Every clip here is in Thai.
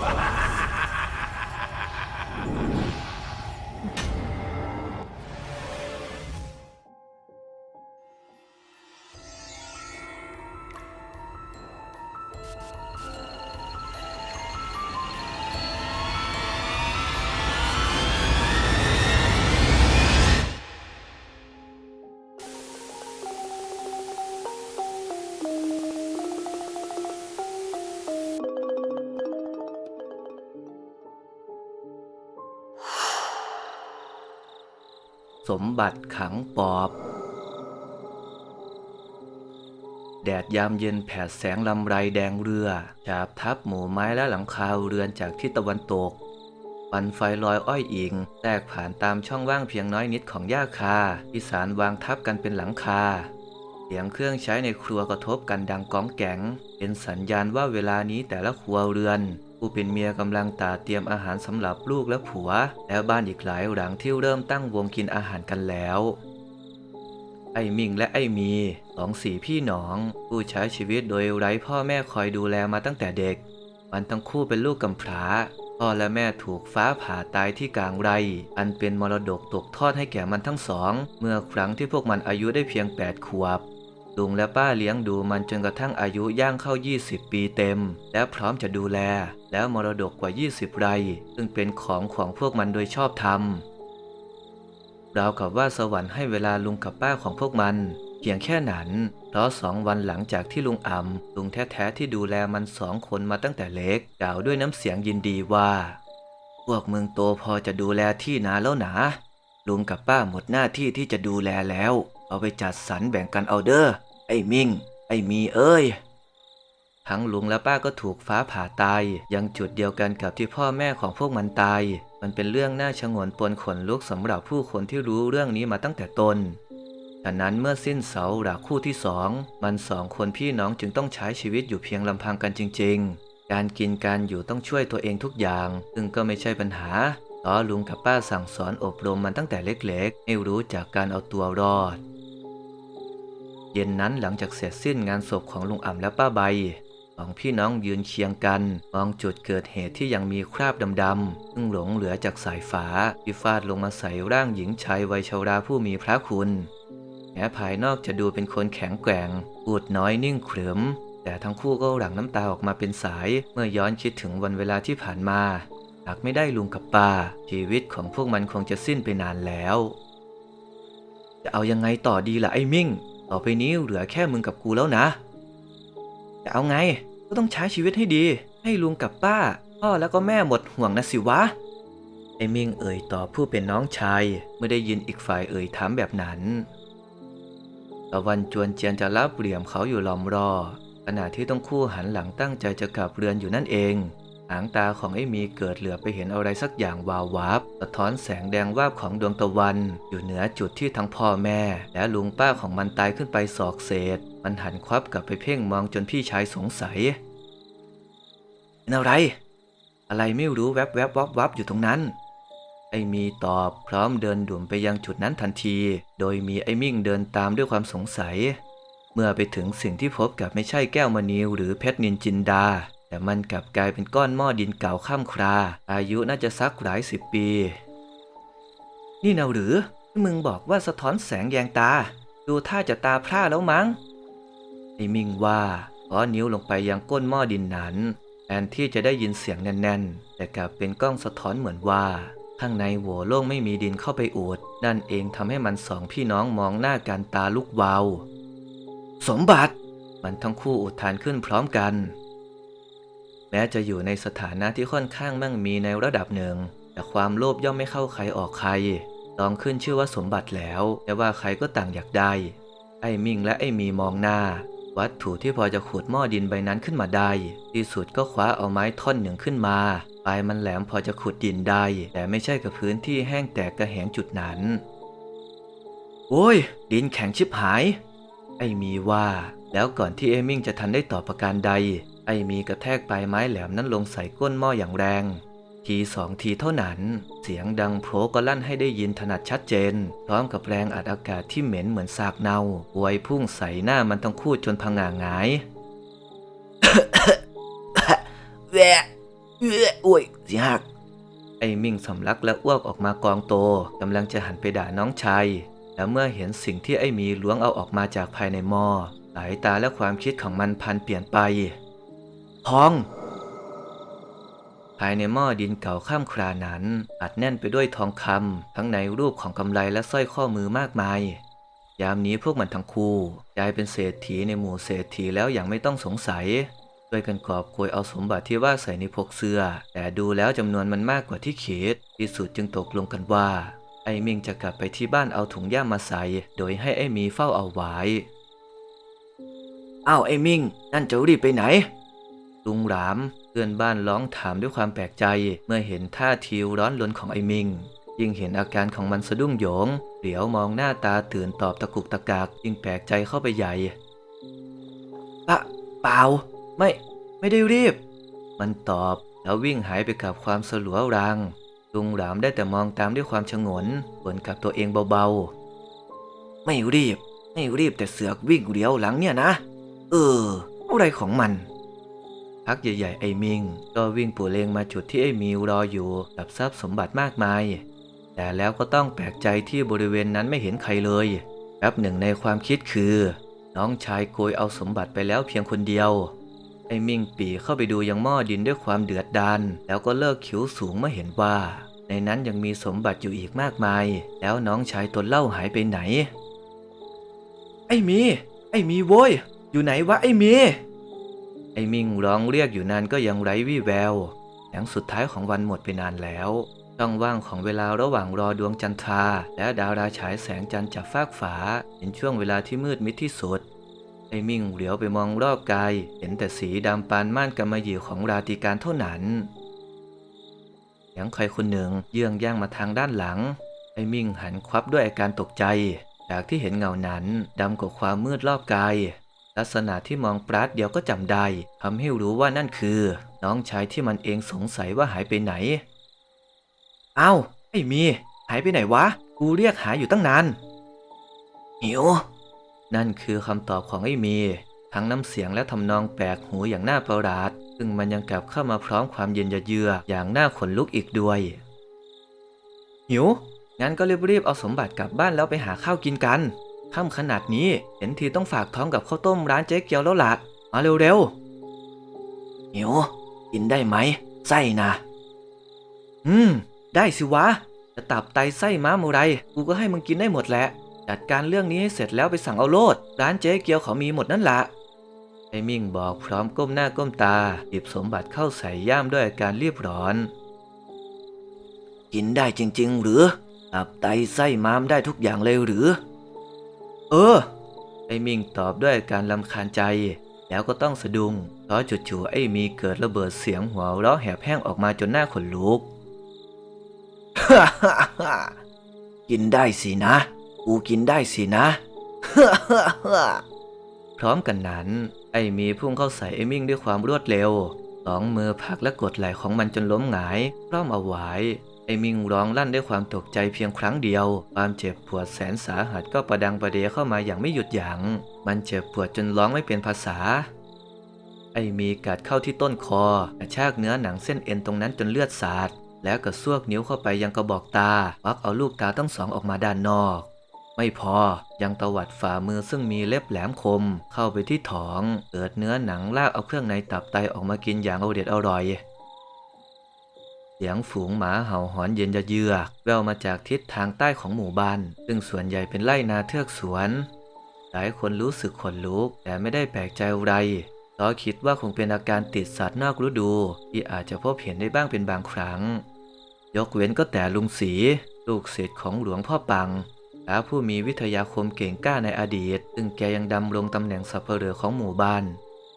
Ha ha ha! สมบัติขังปอบ แดดยามเย็นแผดแสงลำไรแดงเรือ ฉาบทับหมู่ไม้และหลังคาเรือนจากทิศตะวันตกปันไฟลอยอ้อยอิงแตกผ่านตามช่องว่างเพียงน้อยนิดของหญ้าคาที่สารวางทับกันเป็นหลังคา เสียงเครื่องใช้ในครัวกระทบกันดังก้องแกงเป็นสัญญาณว่าเวลานี้แต่ละครัวเรือน ผู้เป็นเมียกำลังตาเตรียมอาหารสำหรับลูกและผัว แล้วบ้านอีกหลายหลังที่เริ่มตั้งวงกินอาหารกันแล้วไอ้มิงและไอ้มีสองสี่พี่น้อง ผู้ใช้ชีวิตโดยไร้พ่อแม่คอยดูแลมาตั้งแต่เด็ก มันทั้งคู่เป็นลูกกำพร้า พ่อและแม่ถูกฟ้าผ่าตายที่กลางไร อันเป็นมรดกตกทอดให้แก่มันทั้งสอง เมื่อครั้งที่พวกมันอายุได้เพียง 8 ขวบ ลุงและป้าเลี้ยงดูมันจนกระทั่งอายุย่างเข้า 20 ปีเต็ม และพร้อมจะดูแล แล้วมรดกกว่า 20 ไร่ ซึ่งเป็นของของพวกมันโดยชอบธรรมราวกับว่าสวรรค์ให้เวลาลุงกับป้าของพวกมัน เพียงแค่นั้น เพราะสองวันหลังจากที่ลุงอ่ำลุงแท้ๆที่ดูแลมันสองคนมาตั้งแต่เล็กกล่าวด้วยน้ำเสียงยินดีว่า พวกมึงโตพอจะดูแลที่นาแล้วนะลุงกับป้าหมดหน้าที่ที่จะดูแลแล้ว เอาไปจัดสรรแบ่งกันเอาเด้อ ไอ้มิงไอ้มีเอ้ย ทั้งลุงและป้าก็ถูกฟ้าผ่าตาย ยังจุดเดียวกันกับที่พ่อแม่ของพวกมันตาย มันเป็นเรื่องน่าชงนปนขนลุกสำหรับผู้คนที่รู้เรื่องนี้มาตั้งแต่ต้นฉะนั้นเมื่อสิ้นเสาหลักคู่ที่สอง มันสองคนพี่น้องจึงต้องใช้ชีวิตอยู่เพียงลำพังกันจริง ๆ การกินการอยู่ต้องช่วยตัวเองทุกอย่าง ซึ่งก็ไม่ใช่ปัญหาเพราะลุงกับป้าสั่งสอนอบรมมันตั้งแต่เล็กๆ ให้รู้จากการเอาตัวรอด เย็นนั้นหลังจากเสร็จสิ้นงานศพของลุงอ่ำและป้าใบสองพี่น้องยืนเคียงกันมองจุดเกิดเหตุที่ยังมีคราบดำๆซึ่งหลงเหลือจากสายฝาที่ฟาดลงมาใส่ร่างหญิงชายวัยชราผู้มีพระคุณแม้ภายนอกจะดูเป็นคนแข็งแกร่งพูดน้อยนิ่งเขรึมแต่ทั้งคู่ก็หลั่งน้ำตาออกมาเป็นสายเมื่อย้อนคิดถึงวันเวลาที่ผ่านมาหากไม่ได้ลุงกับป้า ชีวิตของพวกมันคงจะสิ้นไปนานแล้ว จะเอายังไงต่อดีล่ะไอ้มิ่ง ต่อไปนี้เหลือแค่มึงกับกูแล้วนะจะเอาไงก็ต้องใช้ชีวิตให้ดี ให้ลุงกับป้า พ่อแล้วก็แม่หมดห่วงนะสิวะไอ้มิ่งเอ่ยตอบผู้เป็นน้องชายเมื่อได้ยินอีกฝ่ายเอ่ยถามแบบนั้นตะวันจวนเจียนจะรับเหลี่ยมเขาอยู่ล้อมรอขณะที่ต้องคู่หันหลังตั้งใจจะกลับเรือนอยู่นั่นเอง หางตาของไอ้มีเกิดเหลือไปเห็นอะไรสักอย่างวาววับสะท้อนแสงแดงวาบของดวงตะวัน อยู่เหนือจุดที่ทั้งพ่อแม่ และลุงป้าของมันตายขึ้นไปศอกเศษ มันหันควับกลับไปเพ่งมองจนพี่ชายสงสัยเป็นอะไร อะไรไม่รู้แวบแวบวับวับอยู่ตรงนั้น ไอ้มีตอบพร้อมเดินด่วนไปยังจุดนั้นทันที โดยมีไอ้มิ่งเดินตามด้วยความสงสัย เมื่อไปถึงสิ่งที่พบกับไม่ใช่แก้วมณีหรือเพชรนินจินดา แต่มันกลับกลายเป็นก้อนหม้อดินเก่าข้ามครา อายุน่าจะสักหลายสิบปี นี่นาหรือที่มึงบอกว่าสะท้อนแสงแยงตา ดูท่าจะตาพร่าแล้วมั้งไอ้มิงว่าขอนิ้วลงไปยังก้นหม้อดินนั้นแทนที่จะได้ยินเสียงแน่น ๆ แต่กลับเป็นกล้องสะท้อนเหมือนว่า ข้างในโหวโล่งไม่มีดินเข้าไปอุดนั่นเองทำให้มันสองพี่น้องมองหน้ากันตาลุกวาว สมบัติ มันทั้งคู่อุทานขึ้นพร้อมกัน แม้จะอยู่ในสถานะที่ค่อนข้างมั่งมีในระดับหนึ่ง แต่ความโลภย่อมไม่เข้าใครออกใครลองขึ้นชื่อว่าสมบัติแล้ว แต่ว่าใครก็ต่างอยากได้ ไอ้มิงและไอ้มีมองหน้า วัตถุที่พอจะขุดหม้อดินใบนั้นขึ้นมาได้ ที่สุดก็คว้าเอาไม้ท่อนหนึ่งขึ้นมาปลายมันแหลมพอจะขุดดินได้ แต่ไม่ใช่กับพื้นที่แห้งแตกกระแหงจุดนั้น โอ้ย ดินแข็งชิบหาย ไอ้มีว่า แล้วก่อนที่เอมิงจะทันได้ตอบประการใด ไอ้มีกระแทกปลายไม้แหลมนั้นลงใส่ก้นหม้ออย่างแรง ทีสองทีเท่านั้น เสียงดังโผล่ก็ลั่นให้ได้ยินถนัดชัดเจน พร้อมกับแรงอัดอากาศที่เหม็นเหมือนสากเน่าหวยพุ่งใส่หน้ามันทั้งคู่จนพังงาหงายแวะเอ้อโอ้ยสิหัก ไอ้มิ่งสำลักและอ้วกออกมากองโตกำลังจะหันไปด่าน้องชายแล้วเมื่อเห็นสิ่งที่ไอ้มีล้วงเอาออกมาจากภายในหม้อสายตาและความคิดของมันพันเปลี่ยนไป ทอง ภายในหม้อดินเก่าข้ามครานั้น อัดแน่นไปด้วยทองคำทั้งในรูปของกำไลและสร้อยข้อมือมากมาย ยามนี้พวกมันทั้งคู่กลายเป็นเศรษฐีในหมู่เศรษฐีแล้วอย่างไม่ต้องสงสัยช่วยกันกอบโกยเอาสมบัติที่ว่าใส่ในพกเสื้อ แต่ดูแล้วจำนวนมันมากกว่าที่คิดที่สุดจึงตกลงกันว่า ไอ้มิงจะกลับไปที่บ้านเอาถุงย่ามมาใส่ โดยให้ไอ้หมีเฝ้าเอาไว้อ้าวไอ้มิงนั่นจะรีบไปไหน ลุงหลามเพื่อนบ้านร้องถามด้วยความแปลกใจ เมื่อเห็นท่าทีร้อนรนของไอ้มิง ยิ่งเห็นอาการของมันสะดุ้งโหยง เหลียวมองหน้าตาตื่นตอบตะกุกตะกากยิ่งแปลกใจเข้าไปใหญ่ปะเปล่า ไม่ ไม่ได้รีบ มันตอบแล้ววิ่งหายไปกับความสลัวรังลุงหลามได้แต่มองตามด้วยความชงนบ่นกับตัวเองเบาๆ ไม่รีบ ไม่รีบแต่เสือกวิ่งเลี้ยวหลังเนี่ยนะ เออ อะไรของมัน พักใหญ่ๆไอ้มิง ก็วิ่งปู่เลงมาจุดที่ไอ้มิวรออยู่กับทรัพย์สมบัติมากมาย แต่แล้วก็ต้องแปลกใจที่บริเวณนั้นไม่เห็นใครเลยแป๊บหนึ่งในความคิดคือ น้องชายโกยเอาสมบัติไปแล้วเพียงคนเดียวไอ้มิงปีเข้าไปดูยังหม้อดินด้วยความเดือดดาลแล้วก็เลิกคิ้วสูงเมื่อเห็นว่า ในนั้นยังมีสมบัติอยู่อีกมากมาย แล้วน้องชายตนเล่าหายไปไหน ไอ้มี ไอ้มีโว้ย อยู่ไหนวะไอ้มี ไอ้มิงร้องเรียกอยู่นานก็ยังไร้วี่แววแสงสุดท้ายของวันหมดไปนานแล้วช่องว่างของเวลาระหว่างรอดวงจันทรา และดาวราฉายแสงจันทร์จากฟากฝาเป็นช่วงเวลาที่มืดมิดที่สุดไอ้มิ่งเหลียวไปมองรอบกายเห็นแต่สีดำปานม่านกำมะหยี่ของราตรีการเท่านั้นเสียงใครคนหนึ่งเยื่องย่างมาทางด้านหลัง ไอ้มิ่งหันควับด้วยอาการตกใจ จากที่เห็นเงานั้นดำกว่าความมืดรอบกาย ลักษณะที่มองปราดเดียวก็จำได้ทำให้รู้ว่านั่นคือ น้องชายที่มันเองสงสัยว่าหายไปไหน เอ้าไอ้มี หายไปไหนวะ กูเรียกหาอยู่ตั้งนาน หิว นั่นคือคำตอบของไอ้มี ทั้งน้ำเสียงและทำนองแปลกหูอย่างน่าประหลาด ซึ่งมันยังกลับเข้ามาพร้อมความเย็นยะเยืออย่างน่าขนลุกอีกด้วย หิว งั้นก็รีบๆเอาสมบัติกลับบ้านแล้วไปหาข้าวกินกัน ค่ำขนาดนี้เห็นทีต้องฝากท้องกับข้าวต้มร้านเจ๊เกียวแล้วละมาเร็วๆหิวกินได้ไหมไส้นะ อืม ได้สิวะ จะตับไตไส้ม้าโมไรกูก็ให้มึงกินได้หมดแหละ จัดการเรื่องนี้ให้เสร็จแล้วไปสั่งเอาโลด ร้านเจ๊เกียวเขามีหมดนั่นละไอ้มิ่งบอกพร้อมก้มหน้าก้มตา หยิบสมบัติเข้าใส่ย่ามด้วยอาการรีบร้อน กินได้จริง ๆ หรือ ตับไตไส้ม้ามได้ทุกอย่างเลยหรือ เออ ไอ้มิงตอบด้วยการลำคาญใจ แล้วก็ต้องสะดุ้งเพราะจู่ๆไอ้มีเกิดระเบิดเสียงหัวเราะแหบแห้งออกมาจนหน้าขนลุก กินได้สินะ กูกินได้สินะ พร้อมกันนั้น ไอ้มีพุ่งเข้าใส่ไอ้มิ่งด้วยความรวดเร็ว สองมือผลักและกดไหล่ของมันจนล้มหงายพร้อมเอาไว้ ไอ้มิงร้องลั่นด้วยความตกใจเพียงครั้งเดียว ความเจ็บปวดแสนสาหัสก็ประดังประเดเข้ามาอย่างไม่หยุดหยัง่งมันเจ็บปวดจนร้องไม่เป็นภาษา ไอ้มีกัดเข้าที่ต้นคอกระชากเนื้อหนังเส้นเอ็นตรงนั้นจนเลือดสาด แล้วก็ซวกนิ้วเข้าไปยังกระบอกตาวักเอาลูกตาทั้งสองออกมาด้านนอก ไม่พอ ยังตวัดฝ่ามือซึ่งมีเล็บแหลมคม เข้าไปที่ท้องเปิดเนื้อหนังลากเอาเครื่องในตับไตออกมากินอย่างเอาเด็ดอร่อย เสียงฝูงหมาเห่าหอนเย็นยะเยือกแววมาจากทิศทางใต้ของหมู่บ้าน ซึ่งส่วนใหญ่เป็นไร่นาเทือกสวน หลายคนรู้สึกขนลุก แต่ไม่ได้แปลกใจอะไรเพราะคิดว่าคงเป็นอาการติดสัตว์นอกฤดู ที่อาจจะพบเห็นได้บ้างเป็นบางครั้ง ยกเว้นก็แต่ลุงสีลูกศิษย์ของหลวงพ่อปังและผู้มีวิทยาคมเก่งกล้าในอดีต ซึ่งแกยังดำรงตำแหน่งสับเปลือของหมู่บ้าน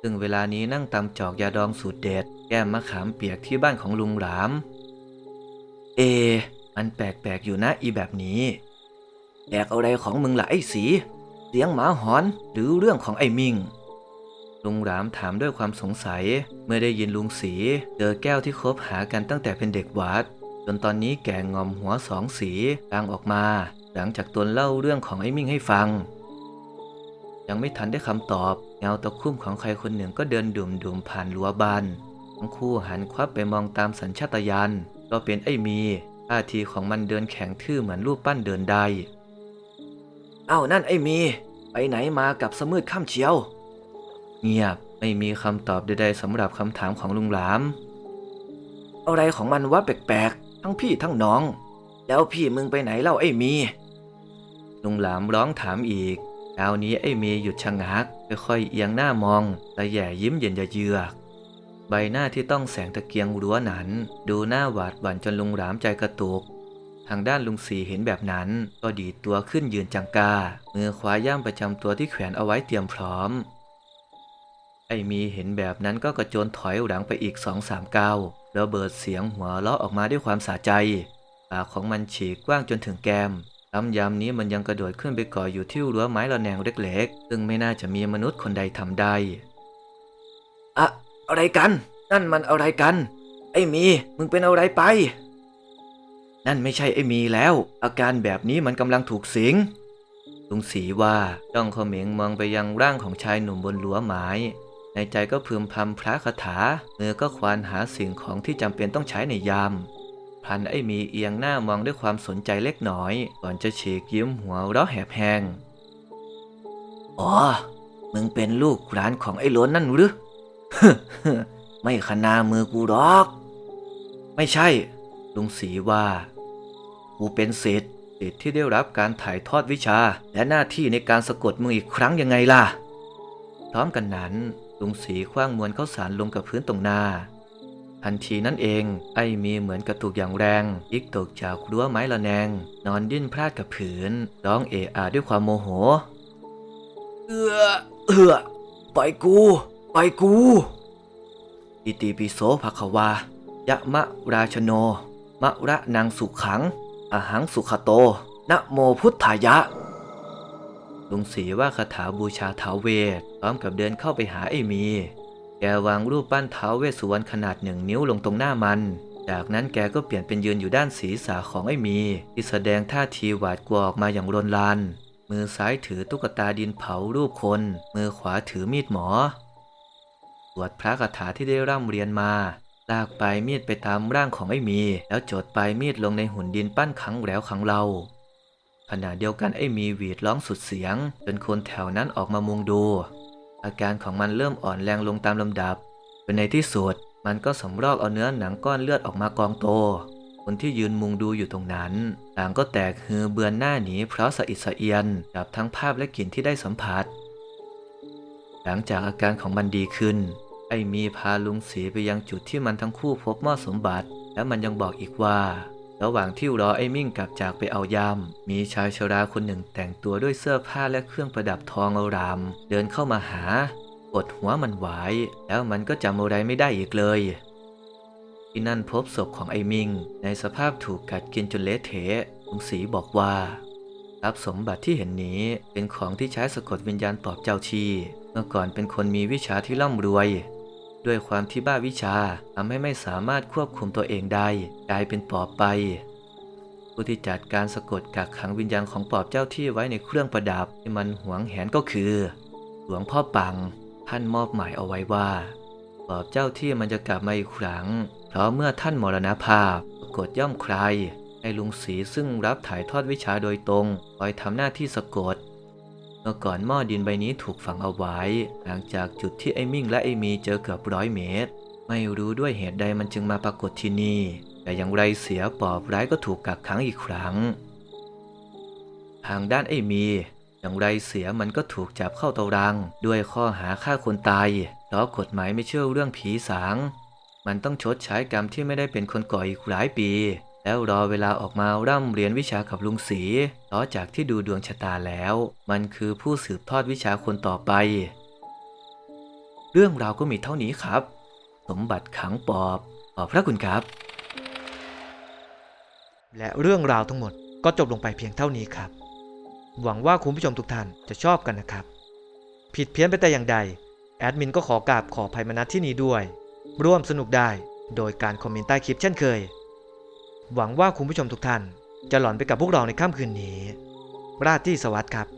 ซึ่งเวลานี้นั่งตำจอกยาดองสูตรเด็ด แก้มมะขามเปียกที่บ้านของลุงหลาม เอ มันแปลกๆอยู่นะอีแบบนี้แปลกอะไรของมึงล่ะไอ้สี เสียงหมาหอนหรือเรื่องของไอ้มิงลุงหลามถามด้วยความสงสัย เมื่อได้ยินลุงสีเจอแก้วที่คบหากันตั้งแต่เป็นเด็กวัด จนตอนนี้แก่งอมหัวสองสีกลางออกมา หลังจากตนเล่าเรื่องของไอ้มิงให้ฟัง ยังไม่ทันได้คำตอบ เงาตะคุ่มของใครคนหนึ่งก็เดินดุ่มๆผ่านรั้วบ้านทั้งคู่หันควับไปมองตามสัญชาตญาณก็เป็นไอ้มีท่าทีของมันเดินแข็งทื่อเหมือนรูปปั้นเดินได้เอ้านั่นไอ้มี ไปไหนมากับสมืดค่ำเชียว เงียบไม่มีคำตอบใดๆสำหรับคำถามของลุงหลาม อะไรของมันวะแปลกๆ ทั้งพี่ทั้งน้อง แล้วพี่มึงไปไหนเล่าไอ้มี ลุงหลามร้องถามอีก คราวนี้ไอ้มีหยุดชะงักค่อยๆเอียงหน้ามองและแย่ยิ้มเย็นเยือกใบหน้าที่ต้องแสงตะเกียงรั้วนั้น ดูหน้าหวาดหวั่นจนลุงหลามใจกระตุก ทางด้านลุงสีเห็นแบบนั้น ก็ดีตัวขึ้นยืนจังกามือขวาย่ามประจำตัวที่แขวนเอาไว้เตรียมพร้อม ไอ้มีเห็นแบบนั้นก็กระโจนถอยหลังไปอีกสองสามก้าวแล้วเบิดเสียงหัวเราะออกมาด้วยความสะใจปากของมันฉีกกว้างจนถึงแก้ม ลำยำนี้มันยังกระโดดขึ้นไปเก่ออยู่ที่รั้วไม้ระแนงเล็กๆ ซึ่งไม่น่าจะมีมนุษย์คนใดทำได้ อะ อะไรกัน นั่นมันอะไรกัน ไอ้มี มึงเป็นอะไรไป นั่นไม่ใช่ไอ้มีแล้ว อาการแบบนี้มันกำลังถูกสิงลุงศรีว่าจ้องเขม็งมองไปยังร่างของชายหนุ่มบนรั้วไม้ ในใจก็พึมพำพระคาถามือก็ควานหาสิ่งของที่จำเป็นต้องใช้ในยาม พันไอ้มีเอียงหน้ามองด้วยความสนใจเล็กน้อย ก่อนจะฉีกยิ้มหัวเราะแหบแหงอ๋อ มึงเป็นลูกหลานของไอ้หลวนนั่นหรือไม่ขนามือกูหรอก ไม่ใช่ ลุงศรีว่า กูเป็นเศษย์ศิษที่ได้รับการถ่ายทอดวิชา และหน้าที่ในการสะกดมืออีกครั้งยังไงล่ะ พร้อมกันนั้น ลุงศรีคว้างมวลข้าวสารลงกับพื้นตรงหน้า ทันทีนั้นเอง ไอ้มีเหมือนกระตุกอย่างแรงยิกตกจากรั้วไม้ละแนง นอนดิ้นพลาดกับผืน ร้องเอะอะด้วยความโมโห เอือเอือปล่อยกู ปล่อยกู อิติปิโสภควายะมะราชโน มะระนังสุขัง อหังสุขโต นะโมพุทธายะ ลุงศรีว่าคาถาบูชาท้าเวทพร้อมกับเดินเข้าไปหาไอ้มี แกวางรูปปั้นท้าวเวสสุวรรณขนาดหนึ่งนิ้วลงตรงหน้ามัน จากนั้นแกก็เปลี่ยนเป็นยืนอยู่ด้านศีรษะของไอ้มี ที่แสดงท่าทีหวาดกลัวออกมาอย่างรนลาน มือซ้ายถือตุ๊กตาดินเผารูปคน มือขวาถือมีดหมอสวดพระคาถาที่ได้ร่ำเรียนมาลากปลายมีดไปตามร่างของไอ้มี แล้วจดปลายมีดลงในหุ่นดินปั้นขังแล้วขังเราขณะเดียวกันไอ้มีหวีดร้องสุดเสียง จนคนแถวนั้นออกมามุงดู อาการของมันเริ่มอ่อนแรงลงตามลำดับ เป็นในที่สุดมันก็สำรอกเอาเนื้อหนังก้อนเลือดออกมากองโต คนที่ยืนมุงดูอยู่ตรงนั้น ต่างก็แตกฮือเบือนหน้าหนีเพราะสะอิดสะเอียนกับทั้งภาพและกลิ่นที่ได้สัมผัส หลังจากอาการของมันดีขึ้น ไอ้มีพาลุงสีไปยังจุดที่มันทั้งคู่พบหม้อสมบัติ แล้วมันยังบอกอีกว่า ระหว่างที่รอไอ้มิ่งกลับจากไปเอายาม มีชายชราคนหนึ่งแต่งตัวด้วยเสื้อผ้าและเครื่องประดับทองอาราม เดินเข้ามาหากดหัวมันไว้แล้วมันก็จำอะไรไม่ได้อีกเลย ที่นั่นพบศพของไอ้มิง ในสภาพถูกกัดกินจนเละเทะลุงศรีบอกว่าทรัพย์สมบัติที่เห็นนี้เป็นของที่ใช้สะกดวิญญาณปอบเจ้าชี เมื่อก่อนเป็นคนมีวิชาที่ร่ำรวย ด้วยความที่บ้าวิชาทำให้ไม่สามารถควบคุมตัวเองได้กลายเป็นปอบไป ผู้ที่จัดการสะกดกักขังวิญญาณของปอบเจ้าที่ไว้ในเครื่องประดับที่มันหวงแหนก็คือ หลวงพ่อปัง ท่านมอบหมายเอาไว้ว่า ปอบเจ้าที่มันจะกลับมาอีกครั้ง เพราะเมื่อท่านมรณภาพสะกดย่อมใครให้ลุงศรีซึ่งรับถ่ายทอดวิชาโดยตรงคอยทำหน้าที่สะกด มื่อก่อนหม้อดินใบนี้ถูกฝังเอาไว้ ห่างจากจุดที่ไอ้มิ่งและไอ้มีเจอเกือบร้อยเมตร ไม่รู้ด้วยเหตุใดมันจึงมาปรากฏที่นี่ แต่อย่างไรเสียปอบร้ายก็ถูกกักขังอีกครั้ง ทางด้านไอ้มี อย่างไรเสียมันก็ถูกจับเข้าตารางด้วยข้อหาฆ่าคนตายเพราะกฎหมายไม่เชื่อเรื่องผีสาง มันต้องชดใช้กรรมที่ไม่ได้เป็นคนก่ออีกหลายปี แล้วรอเวลาออกมาร่ำเรียนวิชากับลุงศรีเพราะจากที่ดูดวงชะตาแล้ว มันคือผู้สืบทอดวิชาคนต่อไป เรื่องราวก็มีเท่านี้ครับ สมบัติขังปอบขอบพระคุณครับ และเรื่องราวทั้งหมดก็จบลงไปเพียงเท่านี้ครับ หวังว่าคุณผู้ชมทุกท่านจะชอบกันนะครับ ผิดเพี้ยนไปแต่อย่างใด แอดมินก็ขอกราบขออภัยมาณที่นี้ด้วย ร่วมสนุกได้โดยการคอมเมนต์ใต้คลิปเช่นเคย หวังว่าคุณผู้ชมทุกท่าน จะหลอนไปกับพวกเราในค่ำคืนนี้ ราตรีสวัสดิ์ครับ